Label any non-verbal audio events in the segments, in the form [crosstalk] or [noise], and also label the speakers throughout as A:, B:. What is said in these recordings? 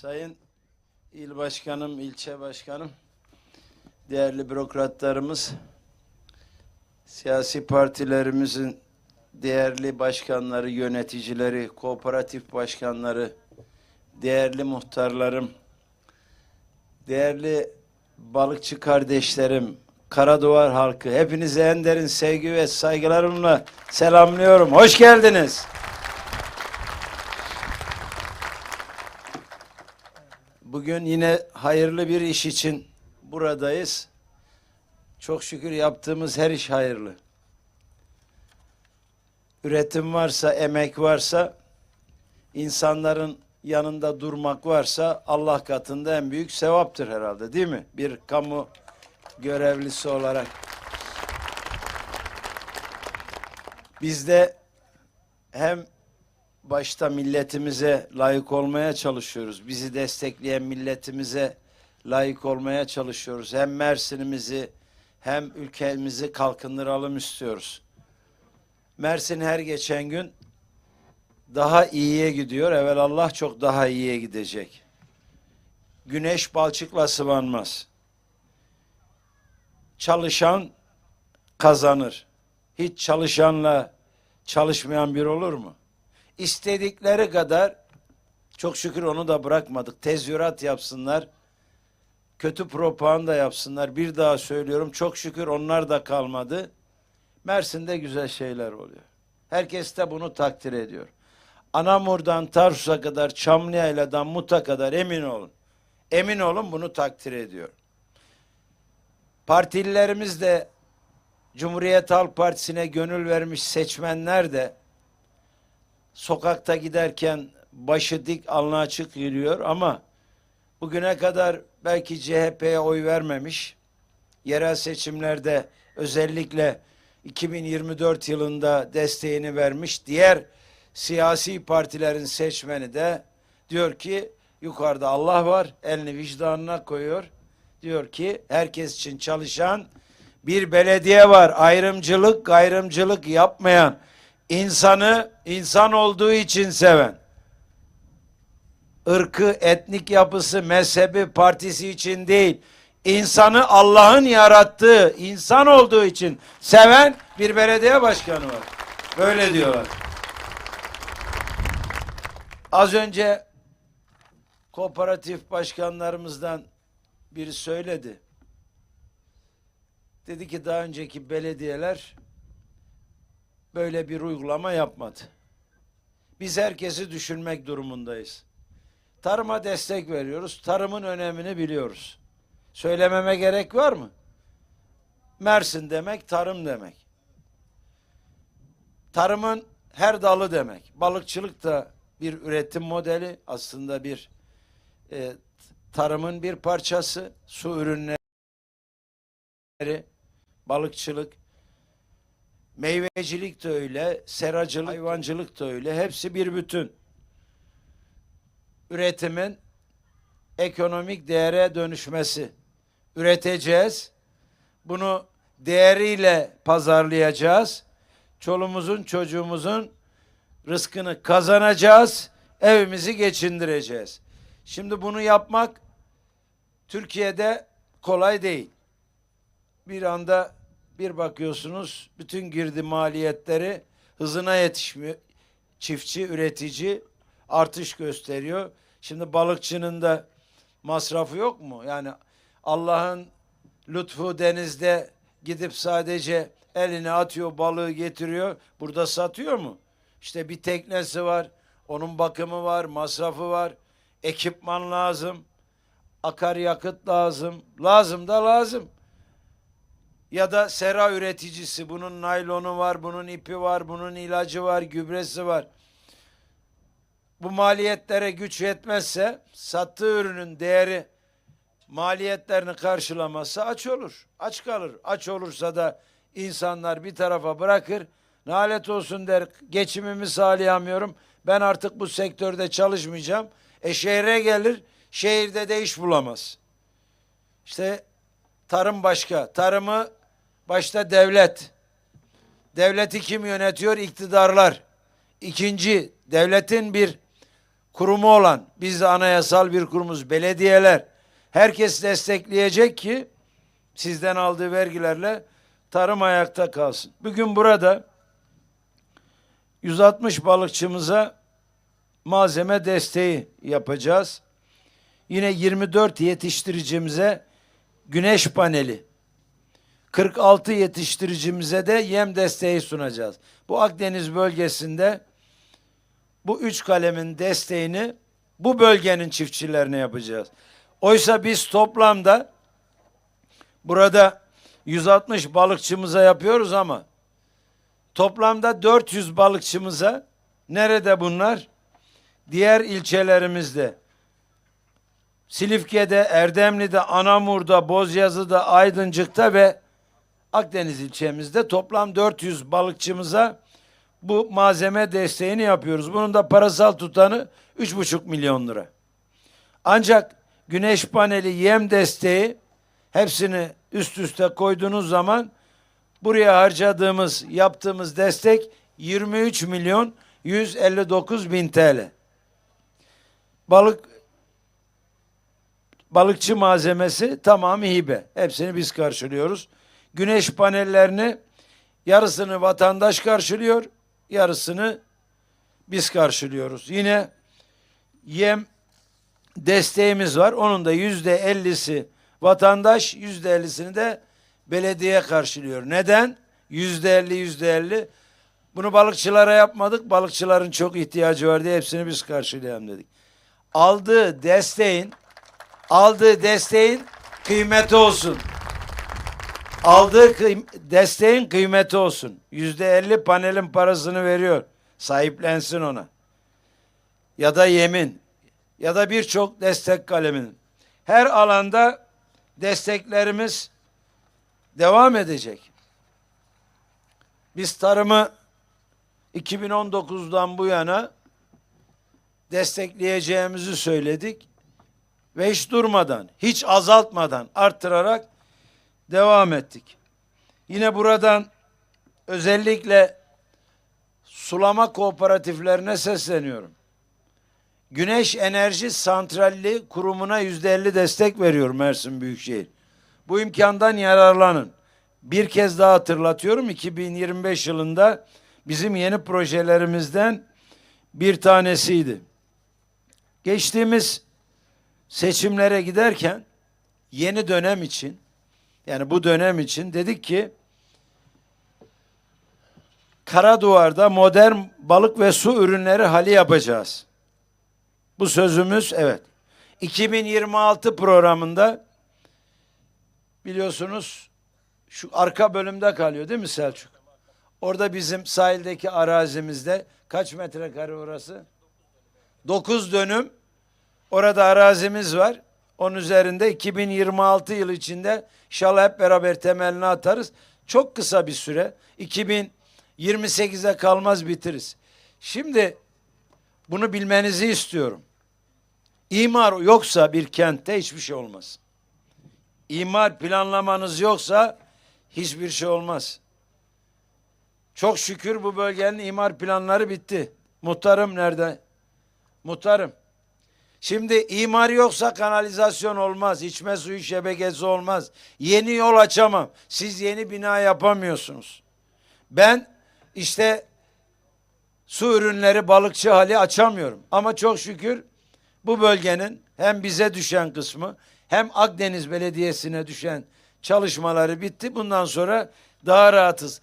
A: Sayın İl Başkanım, ilçe başkanım, değerli bürokratlarımız, siyasi partilerimizin değerli başkanları, yöneticileri, kooperatif başkanları, değerli muhtarlarım, değerli balıkçı kardeşlerim, Karaduvar halkı, hepinize en derin sevgi ve saygılarımla selamlıyorum. Hoş geldiniz. Bugün yine hayırlı bir iş için buradayız. Çok şükür yaptığımız her iş hayırlı. Üretim varsa, emek varsa, insanların yanında durmak varsa Allah katında en büyük sevaptır herhalde değil mi? Bir kamu görevlisi olarak. Biz de hem başta milletimize layık olmaya çalışıyoruz. Bizi destekleyen milletimize layık olmaya çalışıyoruz. Hem Mersin'imizi hem ülkemizi kalkındıralım istiyoruz. Mersin her geçen gün daha iyiye gidiyor. Evvel Allah çok daha iyiye gidecek. Güneş balçıkla sıvanmaz. Çalışan kazanır. Hiç çalışanla çalışmayan bir olur mu? İstedikleri kadar çok şükür onu da bırakmadık. Tezvirat yapsınlar. Kötü propaganda yapsınlar. Bir daha söylüyorum. Çok şükür onlar da kalmadı. Mersin'de güzel şeyler oluyor. Herkes de bunu takdir ediyor. Anamur'dan Tarsus'a kadar, Çamlıyayla'dan Mut'a kadar emin olun. Emin olun bunu takdir ediyor. Partililerimiz de Cumhuriyet Halk Partisi'ne gönül vermiş seçmenler de sokakta giderken başı dik alnı açık yürüyor ama bugüne kadar belki CHP'ye oy vermemiş. Yerel seçimlerde özellikle 2024 yılında desteğini vermiş. Diğer siyasi partilerin seçmeni de diyor ki yukarıda Allah var elini vicdanına koyuyor. Diyor ki herkes için çalışan bir belediye var. Ayrımcılık, gayrımcılık yapmayan, insanı insan olduğu için seven, ırkı, etnik yapısı, mezhebi, partisi için değil, insanı Allah'ın yarattığı insan olduğu için seven bir belediye başkanı var. Böyle diyorlar. Az önce kooperatif başkanlarımızdan biri söyledi. Dedi ki daha önceki belediyeler böyle bir uygulama yapmadı. Biz herkesi düşünmek durumundayız. Tarıma destek veriyoruz. Tarımın önemini biliyoruz. Söylememe gerek var mı? Mersin demek tarım demek. Tarımın her dalı demek. Balıkçılık da bir üretim modeli aslında bir e, tarımın bir parçası. Su ürünleri, balıkçılık, meyvecilik de öyle, seracılık, hayvancılık da öyle. Hepsi bir bütün. Üretimin ekonomik değere dönüşmesi. Üreteceğiz. Bunu değeriyle pazarlayacağız. Çolumuzun, çocuğumuzun rızkını kazanacağız. Evimizi geçindireceğiz. Şimdi bunu yapmak Türkiye'de kolay değil. Bir anda bir bakıyorsunuz bütün girdi maliyetleri hızına yetişmiyor. Çiftçi, üretici artış gösteriyor. Şimdi balıkçının da masrafı yok mu? Yani Allah'ın lütfu denizde gidip sadece eline atıyor balığı getiriyor. Burada satıyor mu? İşte bir teknesi var. Onun bakımı var, masrafı var. Ekipman lazım. Akaryakıt lazım. Lazım da lazım. Ya da sera üreticisi. Bunun naylonu var, bunun ipi var, bunun ilacı var, gübresi var. Bu maliyetlere güç yetmezse sattığı ürünün değeri maliyetlerini karşılamazsa aç olur. Aç kalır. Aç olursa da insanlar bir tarafa bırakır. Nalet olsun der. Geçimimi sağlayamıyorum. Ben artık bu sektörde çalışmayacağım. E şehre gelir. Şehirde de iş bulamaz. İşte tarım başka. Tarımı başta devlet. Devleti kim yönetiyor? İktidarlar. İkinci, devletin bir kurumu olan, biz de anayasal bir kurumuz, belediyeler, herkes destekleyecek ki sizden aldığı vergilerle tarım ayakta kalsın. Bugün burada 160 balıkçımıza malzeme desteği yapacağız. Yine 24 yetiştiricimize güneş paneli, 46 yetiştiricimize de yem desteği sunacağız. Bu Akdeniz bölgesinde bu üç kalemin desteğini bu bölgenin çiftçilerine yapacağız. Oysa biz toplamda burada 160 balıkçımıza yapıyoruz ama toplamda 400 balıkçımıza nerede bunlar? Diğer ilçelerimizde Silifke'de, Erdemli'de, Anamur'da, Bozyazı'da, Aydıncık'ta ve Akdeniz ilçemizde toplam 400 balıkçımıza bu malzeme desteğini yapıyoruz. Bunun da parasal tutanı 3,5 milyon lira. Ancak güneş paneli, yem desteği hepsini üst üste koyduğunuz zaman buraya harcadığımız, yaptığımız destek 23 milyon 159 bin TL. Balık balıkçı malzemesi tamamı hibe. Hepsini biz karşılıyoruz. Güneş panellerini yarısını vatandaş karşılıyor, yarısını biz karşılıyoruz. Yine yem desteğimiz var. Onun da yüzde ellisi vatandaş, yüzde ellisini de belediye karşılıyor. Neden? Yüzde elli, yüzde elli. Bunu balıkçılara yapmadık. Balıkçıların çok ihtiyacı var diye hepsini biz karşılayalım dedik. Aldığı desteğin aldığı desteğin kıymeti olsun. Aldığı kıym- desteğin kıymeti olsun. Yüzde elli panelin parasını veriyor. Sahiplensin ona. Ya da yemin. Ya da birçok destek kaleminin. Her alanda desteklerimiz devam edecek. Biz tarımı 2019'dan bu yana destekleyeceğimizi söyledik ve hiç durmadan, hiç azaltmadan arttırarak devam ettik. Yine buradan özellikle sulama kooperatiflerine sesleniyorum. Güneş Enerji Santralli Kurumu'na yüzde elli destek veriyor Mersin Büyükşehir. Bu imkandan yararlanın. Bir kez daha hatırlatıyorum 2025 yılında bizim yeni projelerimizden bir tanesiydi. Geçtiğimiz seçimlere giderken yeni dönem için yani bu dönem için dedik ki Karaduvar'da modern balık ve su ürünleri hali yapacağız. Bu sözümüz evet. 2026 programında biliyorsunuz şu arka bölümde kalıyor değil mi Selçuk? Orada bizim sahildeki arazimizde kaç metrekare orası? 9 dönüm Orada arazimiz var. Onun üzerinde 2026 yıl içinde inşallah hep beraber temelini atarız. Çok kısa bir süre. 2028'e kalmaz bitiririz. Şimdi bunu bilmenizi istiyorum. İmar yoksa bir kentte hiçbir şey olmaz. İmar planlamanız yoksa hiçbir şey olmaz. Çok şükür bu bölgenin imar planları bitti. Muhtarım nerede? Muhtarım. Şimdi imar yoksa kanalizasyon olmaz, içme suyu şebekesi olmaz. Yeni yol açamam. Siz yeni bina yapamıyorsunuz. Ben işte su ürünleri balıkçı hali açamıyorum. Ama çok şükür bu bölgenin hem bize düşen kısmı hem Akdeniz Belediyesi'ne düşen çalışmaları bitti. Bundan sonra daha rahatız.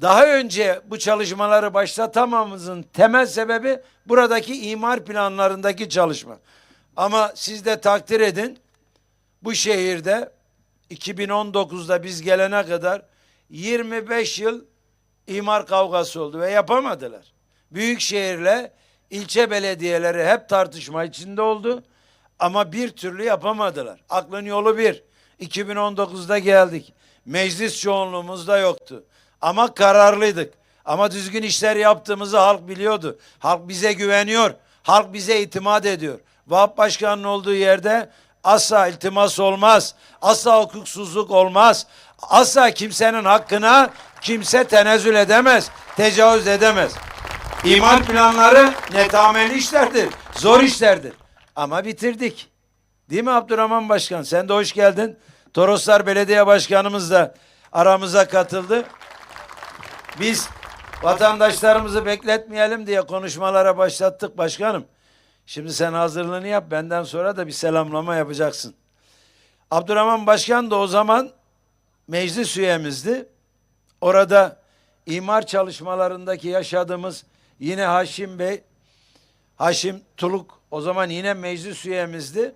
A: Daha önce bu çalışmaları başlatamamızın temel sebebi buradaki imar planlarındaki çalışma. Ama siz de takdir edin bu şehirde 2019'da biz gelene kadar 25 yıl imar kavgası oldu ve yapamadılar. Büyük şehirle ilçe belediyeleri hep tartışma içinde oldu ama bir türlü yapamadılar. Aklın yolu bir. 2019'da geldik. Meclis çoğunluğumuz da yoktu. Ama kararlıydık. Ama düzgün işler yaptığımızı halk biliyordu. Halk bize güveniyor. Halk bize itimat ediyor. Vahap Başkanı'nın olduğu yerde asla iltimas olmaz. Asla hukuksuzluk olmaz. Asla kimsenin hakkına kimse tenezzül edemez. Tecavüz edemez. İmar planları netameli işlerdir. Zor işlerdir. Ama bitirdik. Değil mi Abdurrahman Başkan? Sen de hoş geldin. Toroslar Belediye Başkanımız da aramıza katıldı. Biz vatandaşlarımızı bekletmeyelim diye konuşmalara başlattık başkanım. Şimdi sen hazırlığını yap. Benden sonra da bir selamlama yapacaksın. Abdurrahman Başkan da o zaman meclis üyemizdi. Orada imar çalışmalarındaki yaşadığımız yine Haşim Bey, Haşim Tuluk o zaman yine meclis üyemizdi.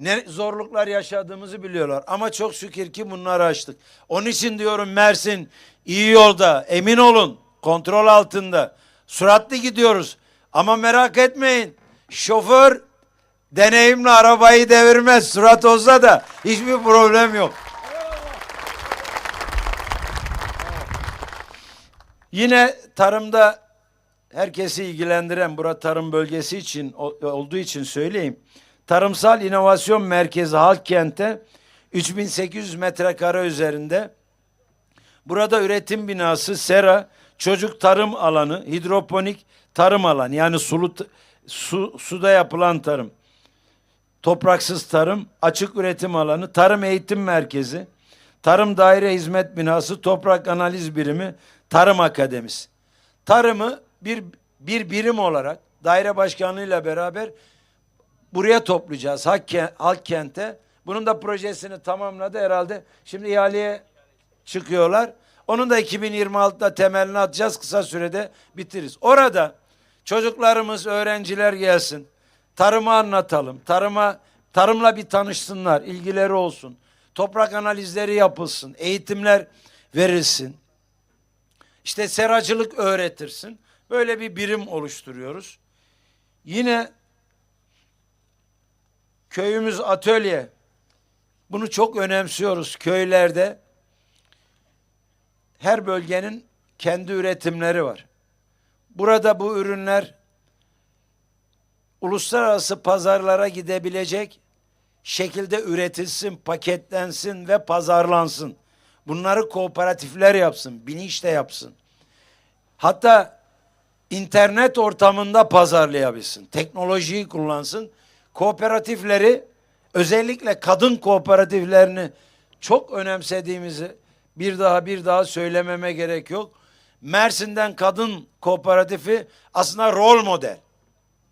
A: Ne zorluklar yaşadığımızı biliyorlar. Ama çok şükür ki bunları aştık. Onun için diyorum Mersin iyi yolda. Emin olun. Kontrol altında. Süratli gidiyoruz. Ama merak etmeyin. Şoför deneyimli arabayı devirmez. Sürat olsa da hiçbir problem yok. Yine tarımda herkesi ilgilendiren bura tarım bölgesi için olduğu için söyleyeyim. Tarımsal İnovasyon Merkezi Halkkent'te 3800 metrekare üzerinde Burada üretim binası, sera, çocuk tarım alanı, hidroponik tarım alanı yani sulu su, suda yapılan tarım, topraksız tarım, açık üretim alanı, tarım eğitim merkezi, tarım daire hizmet binası, toprak analiz birimi, tarım akademisi. Tarımı bir bir birim olarak daire başkanlığıyla beraber buraya toplayacağız Halk- Halkkent'e. Bunun da projesini tamamladı herhalde. Şimdi ihaleye çıkıyorlar. Onun da 2026'da temelini atacağız. Kısa sürede bitiririz. Orada çocuklarımız, öğrenciler gelsin. Tarımı anlatalım. Tarıma tarımla bir tanışsınlar, ilgileri olsun. Toprak analizleri yapılsın, eğitimler verilsin. İşte seracılık öğretirsin. Böyle bir birim oluşturuyoruz. Yine köyümüz atölye. Bunu çok önemsiyoruz köylerde her bölgenin kendi üretimleri var. Burada bu ürünler uluslararası pazarlara gidebilecek şekilde üretilsin, paketlensin ve pazarlansın. Bunları kooperatifler yapsın, bilinçle yapsın. Hatta internet ortamında pazarlayabilsin, teknolojiyi kullansın. Kooperatifleri özellikle kadın kooperatiflerini çok önemsediğimizi bir daha bir daha söylememe gerek yok. Mersin'den kadın kooperatifi aslında rol model.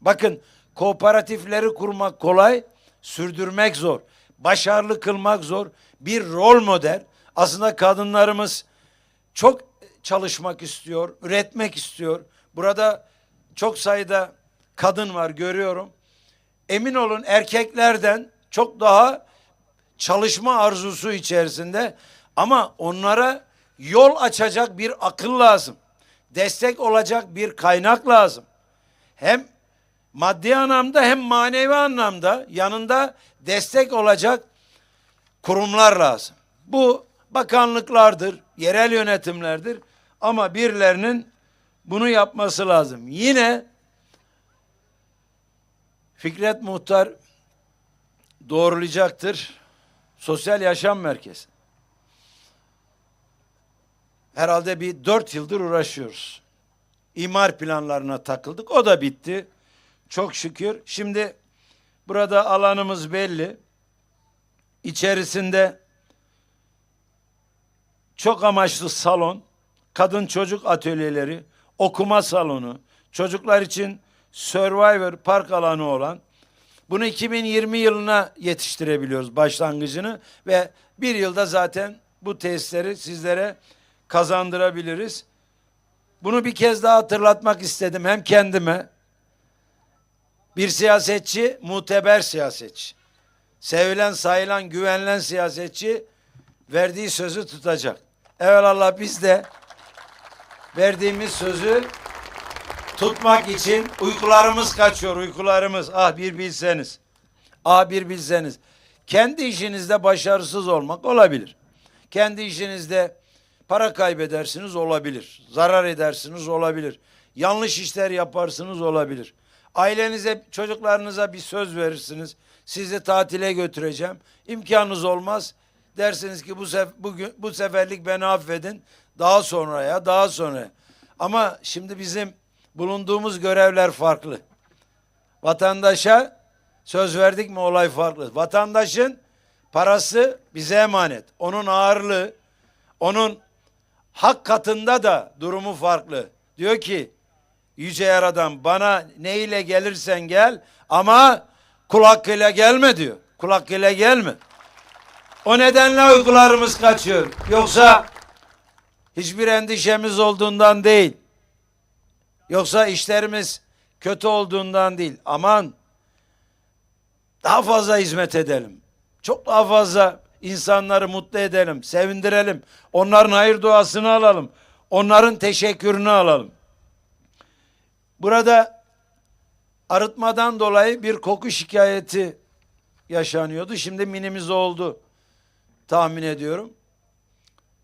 A: Bakın kooperatifleri kurmak kolay, sürdürmek zor. Başarılı kılmak zor. Bir rol model. Aslında kadınlarımız çok çalışmak istiyor, üretmek istiyor. Burada çok sayıda kadın var görüyorum. Emin olun erkeklerden çok daha çalışma arzusu içerisinde ama onlara yol açacak bir akıl lazım. Destek olacak bir kaynak lazım. Hem maddi anlamda hem manevi anlamda yanında destek olacak kurumlar lazım. Bu bakanlıklardır, yerel yönetimlerdir ama birilerinin bunu yapması lazım. Yine Fikret Muhtar doğrulayacaktır. Sosyal Yaşam Merkezi. Herhalde bir dört yıldır uğraşıyoruz. İmar planlarına takıldık. O da bitti. Çok şükür. Şimdi burada alanımız belli. İçerisinde çok amaçlı salon, kadın çocuk atölyeleri, okuma salonu, çocuklar için Survivor park alanı olan bunu 2020 yılına yetiştirebiliyoruz başlangıcını ve bir yılda zaten bu tesisleri sizlere kazandırabiliriz. Bunu bir kez daha hatırlatmak istedim hem kendime. Bir siyasetçi muteber siyasetçi. Sevilen, sayılan, güvenilen siyasetçi verdiği sözü tutacak. Evelallah biz de verdiğimiz sözü tutmak için uykularımız kaçıyor uykularımız. Ah bir bilseniz. Ah bir bilseniz. Kendi işinizde başarısız olmak olabilir. Kendi işinizde para kaybedersiniz olabilir. Zarar edersiniz olabilir. Yanlış işler yaparsınız olabilir. Ailenize, çocuklarınıza bir söz verirsiniz. Sizi tatile götüreceğim. İmkanınız olmaz. Dersiniz ki bu sef bugün bu seferlik beni affedin. Daha sonraya, daha sonra. Ama şimdi bizim bulunduğumuz görevler farklı. Vatandaşa söz verdik mi olay farklı. Vatandaşın parası bize emanet. Onun ağırlığı, onun hak katında da durumu farklı. Diyor ki Yüce Yaradan bana ne ile gelirsen gel ama kul hakkıyla gelme diyor. Kul hakkıyla gelme. O nedenle uykularımız kaçıyor. Yoksa hiçbir endişemiz olduğundan değil. Yoksa işlerimiz kötü olduğundan değil. Aman daha fazla hizmet edelim. Çok daha fazla insanları mutlu edelim, sevindirelim. Onların hayır duasını alalım. Onların teşekkürünü alalım. Burada arıtmadan dolayı bir koku şikayeti yaşanıyordu. Şimdi minimize oldu tahmin ediyorum.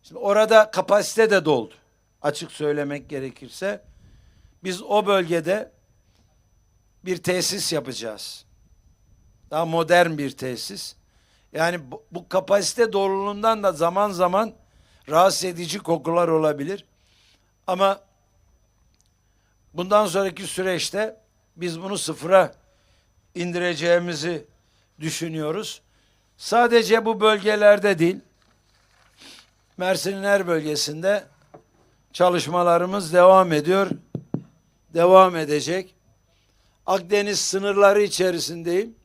A: Şimdi orada kapasite de doldu. Açık söylemek gerekirse. Biz o bölgede bir tesis yapacağız. Daha modern bir tesis. Yani bu, bu kapasite doluluğundan da zaman zaman rahatsız edici kokular olabilir. Ama bundan sonraki süreçte biz bunu sıfıra indireceğimizi düşünüyoruz. Sadece bu bölgelerde değil, Mersin'in her bölgesinde çalışmalarımız devam ediyor. Devam edecek. Akdeniz sınırları içerisindeyim.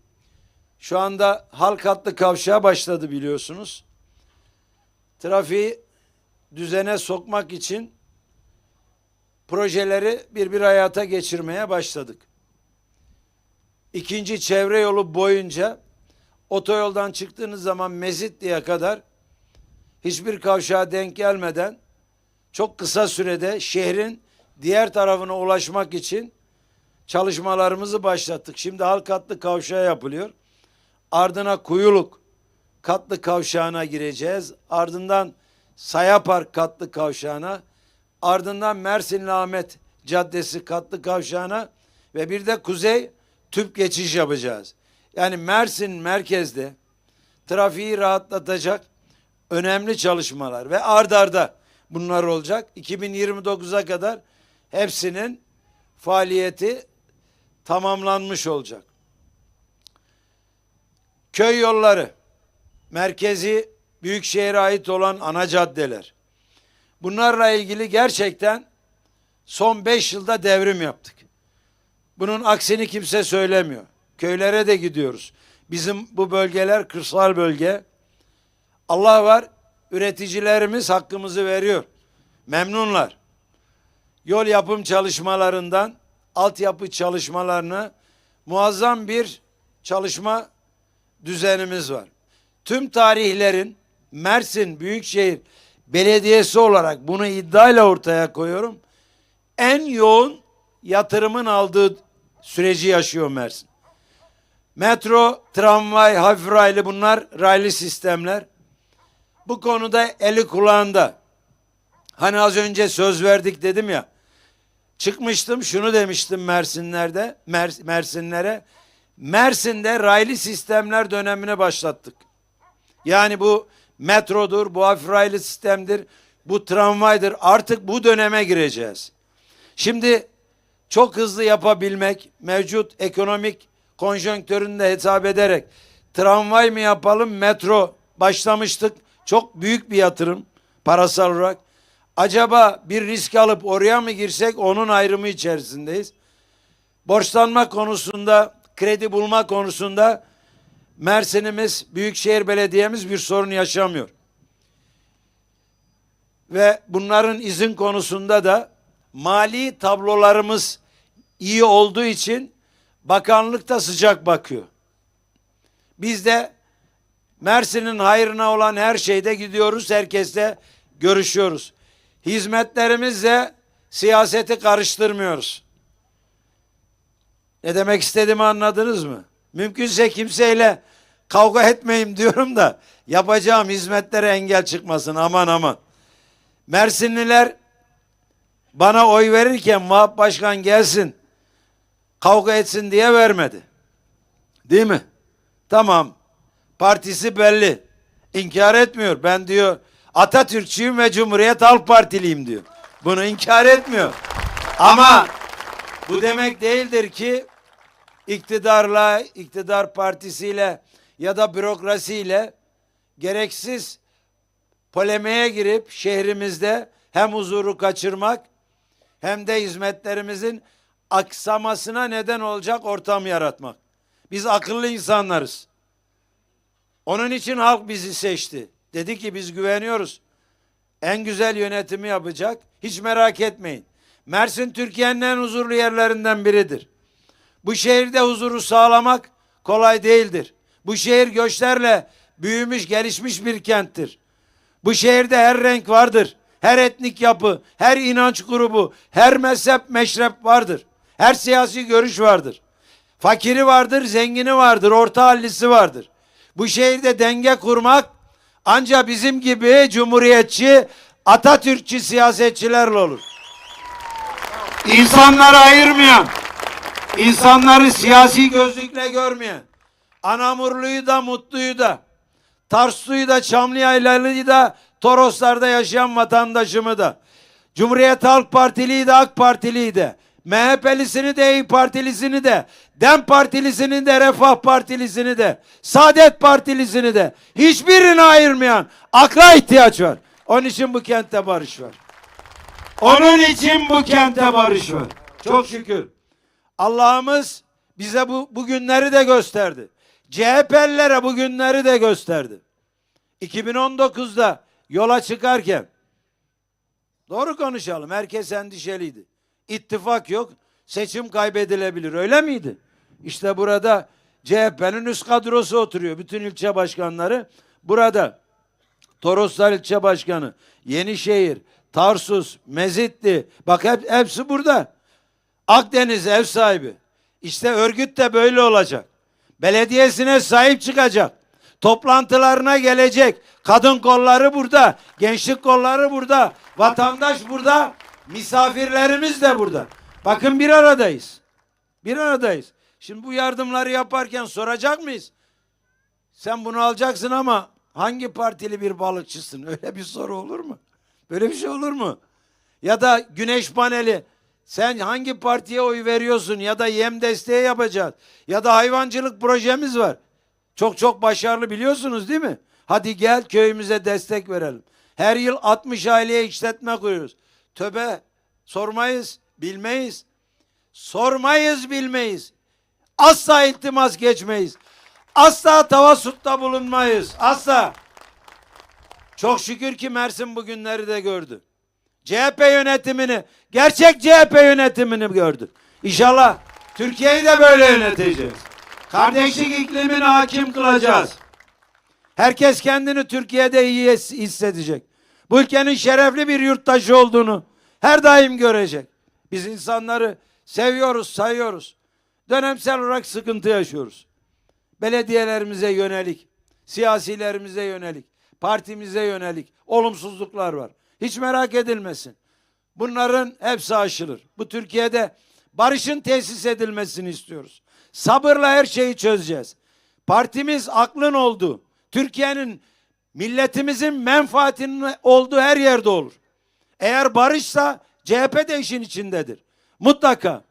A: Şu anda halk hatlı kavşağa başladı biliyorsunuz. Trafiği düzene sokmak için projeleri bir bir hayata geçirmeye başladık. İkinci çevre yolu boyunca otoyoldan çıktığınız zaman Mezitli'ye kadar hiçbir kavşağa denk gelmeden çok kısa sürede şehrin diğer tarafına ulaşmak için çalışmalarımızı başlattık. Şimdi halk hatlı kavşağı yapılıyor. Ardına Kuyuluk katlı kavşağına gireceğiz. Ardından Sayapark katlı kavşağına, ardından Mersin Ahmet Caddesi katlı kavşağına ve bir de kuzey tüp geçiş yapacağız. Yani Mersin merkezde trafiği rahatlatacak önemli çalışmalar ve ard arda bunlar olacak. 2029'a kadar hepsinin faaliyeti tamamlanmış olacak. Köy yolları, merkezi büyükşehire ait olan ana caddeler. Bunlarla ilgili gerçekten son beş yılda devrim yaptık. Bunun aksini kimse söylemiyor. Köylere de gidiyoruz. Bizim bu bölgeler kırsal bölge. Allah var, üreticilerimiz hakkımızı veriyor. Memnunlar. Yol yapım çalışmalarından altyapı çalışmalarını muazzam bir çalışma düzenimiz var. Tüm tarihlerin Mersin Büyükşehir Belediyesi olarak bunu iddiayla ortaya koyuyorum. En yoğun yatırımın aldığı süreci yaşıyor Mersin. Metro, tramvay, hafif raylı bunlar raylı sistemler. Bu konuda eli kulağında. Hani az önce söz verdik dedim ya. Çıkmıştım şunu demiştim Mersinler'de, Mer- Mersinlere. Mersin'de raylı sistemler dönemine başlattık. Yani bu metrodur, bu hafif raylı sistemdir, bu tramvaydır. Artık bu döneme gireceğiz. Şimdi çok hızlı yapabilmek, mevcut ekonomik konjonktürünü de hesap ederek tramvay mı yapalım, metro başlamıştık. Çok büyük bir yatırım parasal olarak. Acaba bir risk alıp oraya mı girsek onun ayrımı içerisindeyiz. Borçlanma konusunda, kredi bulma konusunda Mersin'imiz, Büyükşehir Belediye'miz bir sorun yaşamıyor. Ve bunların izin konusunda da mali tablolarımız iyi olduğu için bakanlık da sıcak bakıyor. Biz de Mersin'in hayrına olan her şeyde gidiyoruz, herkesle görüşüyoruz. Hizmetlerimizle siyaseti karıştırmıyoruz. Ne demek istediğimi anladınız mı? Mümkünse kimseyle kavga etmeyeyim diyorum da yapacağım hizmetlere engel çıkmasın aman aman. Mersinliler bana oy verirken Vahap Başkan gelsin kavga etsin diye vermedi. Değil mi? Tamam. Partisi belli. İnkar etmiyor. Ben diyor Atatürkçüyüm ve Cumhuriyet Halk Partiliyim diyor. Bunu inkar etmiyor. Ama bu demek değildir ki iktidarla, iktidar partisiyle ya da bürokrasiyle gereksiz polemiğe girip şehrimizde hem huzuru kaçırmak hem de hizmetlerimizin aksamasına neden olacak ortam yaratmak. Biz akıllı insanlarız. Onun için halk bizi seçti. Dedi ki biz güveniyoruz. En güzel yönetimi yapacak. Hiç merak etmeyin. Mersin Türkiye'nin en huzurlu yerlerinden biridir. Bu şehirde huzuru sağlamak kolay değildir. Bu şehir göçlerle büyümüş, gelişmiş bir kenttir. Bu şehirde her renk vardır. Her etnik yapı, her inanç grubu, her mezhep, meşrep vardır. Her siyasi görüş vardır. Fakiri vardır, zengini vardır, orta hallisi vardır. Bu şehirde denge kurmak ancak bizim gibi cumhuriyetçi, Atatürkçü siyasetçilerle olur. İnsanları ayırmayan, insanları siyasi gözlükle görmeyen, Anamurlu'yu da Mutlu'yu da, Tarslu'yu da Çamlıyaylalı'yı da, Toroslar'da yaşayan vatandaşımı da, Cumhuriyet Halk Partili'yi de AK Partili'yi de, MHP'lisini de İYİ Partilisini de, DEM Partilisini de Refah Partilisini de, Saadet Partilisini de hiçbirini ayırmayan akla ihtiyaç var. Onun için bu kentte barış var. Onun için bu kente barış var. Çok şükür. Allah'ımız bize bu, bu günleri de gösterdi. CHP'lilere bu günleri de gösterdi. 2019'da yola çıkarken doğru konuşalım. Herkes endişeliydi. İttifak yok. Seçim kaybedilebilir. Öyle miydi? İşte burada CHP'nin üst kadrosu oturuyor. Bütün ilçe başkanları burada. Toroslar ilçe başkanı, Yenişehir, Tarsus, Mezitli. Bak hep, hepsi burada. Akdeniz ev sahibi. İşte örgüt de böyle olacak. Belediyesine sahip çıkacak. Toplantılarına gelecek. Kadın kolları burada. Gençlik kolları burada. Vatandaş burada. Misafirlerimiz de burada. Bakın bir aradayız. Bir aradayız. Şimdi bu yardımları yaparken soracak mıyız? Sen bunu alacaksın ama hangi partili bir balıkçısın? [laughs] Öyle bir soru olur mu? Böyle bir şey olur mu? Ya da güneş paneli sen hangi partiye oy veriyorsun ya da yem desteği yapacağız ya da hayvancılık projemiz var. Çok çok başarılı biliyorsunuz değil mi? Hadi gel köyümüze destek verelim. Her yıl 60 aileye işletme kuruyoruz. Töbe sormayız, bilmeyiz. Sormayız, bilmeyiz. Asla iltimas geçmeyiz. Asla tavasutta bulunmayız. Asla. Çok şükür ki Mersin bugünleri de gördü. CHP yönetimini, gerçek CHP yönetimini gördü. İnşallah Türkiye'yi de böyle yöneteceğiz. Kardeşlik iklimini hakim kılacağız. Herkes kendini Türkiye'de iyi his- hissedecek. Bu ülkenin şerefli bir yurttaşı olduğunu her daim görecek. Biz insanları seviyoruz, sayıyoruz. Dönemsel olarak sıkıntı yaşıyoruz. Belediyelerimize yönelik, siyasilerimize yönelik, partimize yönelik olumsuzluklar var. Hiç merak edilmesin. Bunların hepsi aşılır. Bu Türkiye'de barışın tesis edilmesini istiyoruz. Sabırla her şeyi çözeceğiz. Partimiz aklın olduğu, Türkiye'nin milletimizin menfaatinin olduğu her yerde olur. Eğer barışsa CHP de işin içindedir. Mutlaka.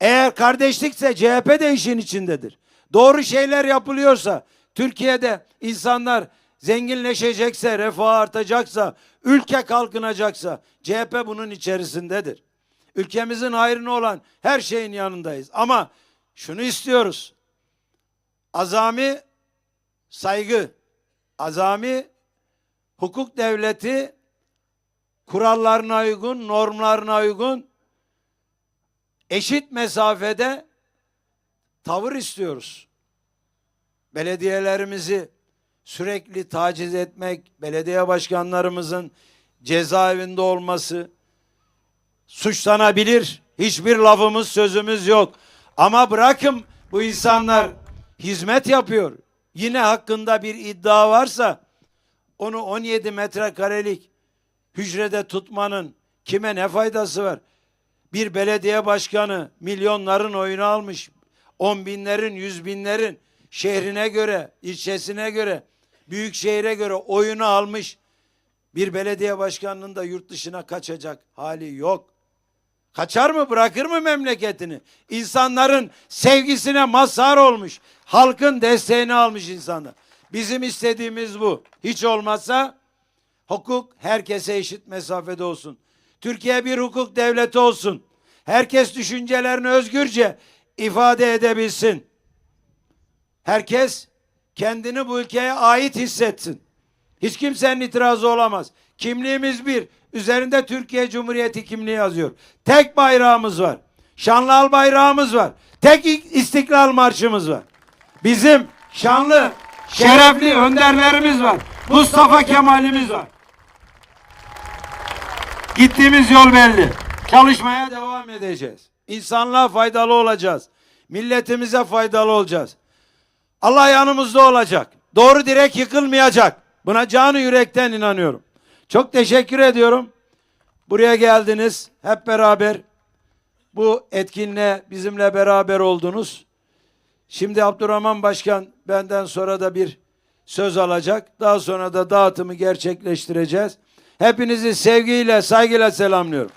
A: Eğer kardeşlikse CHP de işin içindedir. Doğru şeyler yapılıyorsa, Türkiye'de insanlar zenginleşecekse, refah artacaksa, ülke kalkınacaksa CHP bunun içerisindedir. Ülkemizin hayrına olan her şeyin yanındayız. Ama şunu istiyoruz. Azami saygı, azami hukuk devleti kurallarına uygun, normlarına uygun eşit mesafede tavır istiyoruz. Belediyelerimizi sürekli taciz etmek, belediye başkanlarımızın cezaevinde olması suçlanabilir. Hiçbir lafımız sözümüz yok. Ama bırakın bu insanlar hizmet yapıyor. Yine hakkında bir iddia varsa onu 17 metrekarelik hücrede tutmanın kime ne faydası var? Bir belediye başkanı milyonların oyunu almış. On binlerin, yüz binlerin şehrine göre, ilçesine göre, büyük şehire göre oyunu almış. Bir belediye başkanının da yurt dışına kaçacak hali yok. Kaçar mı bırakır mı memleketini? İnsanların sevgisine mazhar olmuş. Halkın desteğini almış insanlar. Bizim istediğimiz bu. Hiç olmazsa hukuk herkese eşit mesafede olsun. Türkiye bir hukuk devleti olsun. Herkes düşüncelerini özgürce ifade edebilsin. Herkes kendini bu ülkeye ait hissetsin. Hiç kimsenin itirazı olamaz. Kimliğimiz bir. Üzerinde Türkiye Cumhuriyeti kimliği yazıyor. Tek bayrağımız var. Şanlı bayrağımız var. Tek istiklal marşımız var. Bizim şanlı, şerefli önderlerimiz var. Mustafa Kemal'imiz var. Gittiğimiz yol belli. Çalışmaya devam edeceğiz. İnsanlığa faydalı olacağız. Milletimize faydalı olacağız. Allah yanımızda olacak. Doğru direk yıkılmayacak. Buna canı yürekten inanıyorum. Çok teşekkür ediyorum. Buraya geldiniz. Hep beraber bu etkinliğe bizimle beraber oldunuz. Şimdi Abdurrahman Başkan benden sonra da bir söz alacak. Daha sonra da dağıtımı gerçekleştireceğiz. Hepinizi sevgiyle, saygıyla selamlıyorum.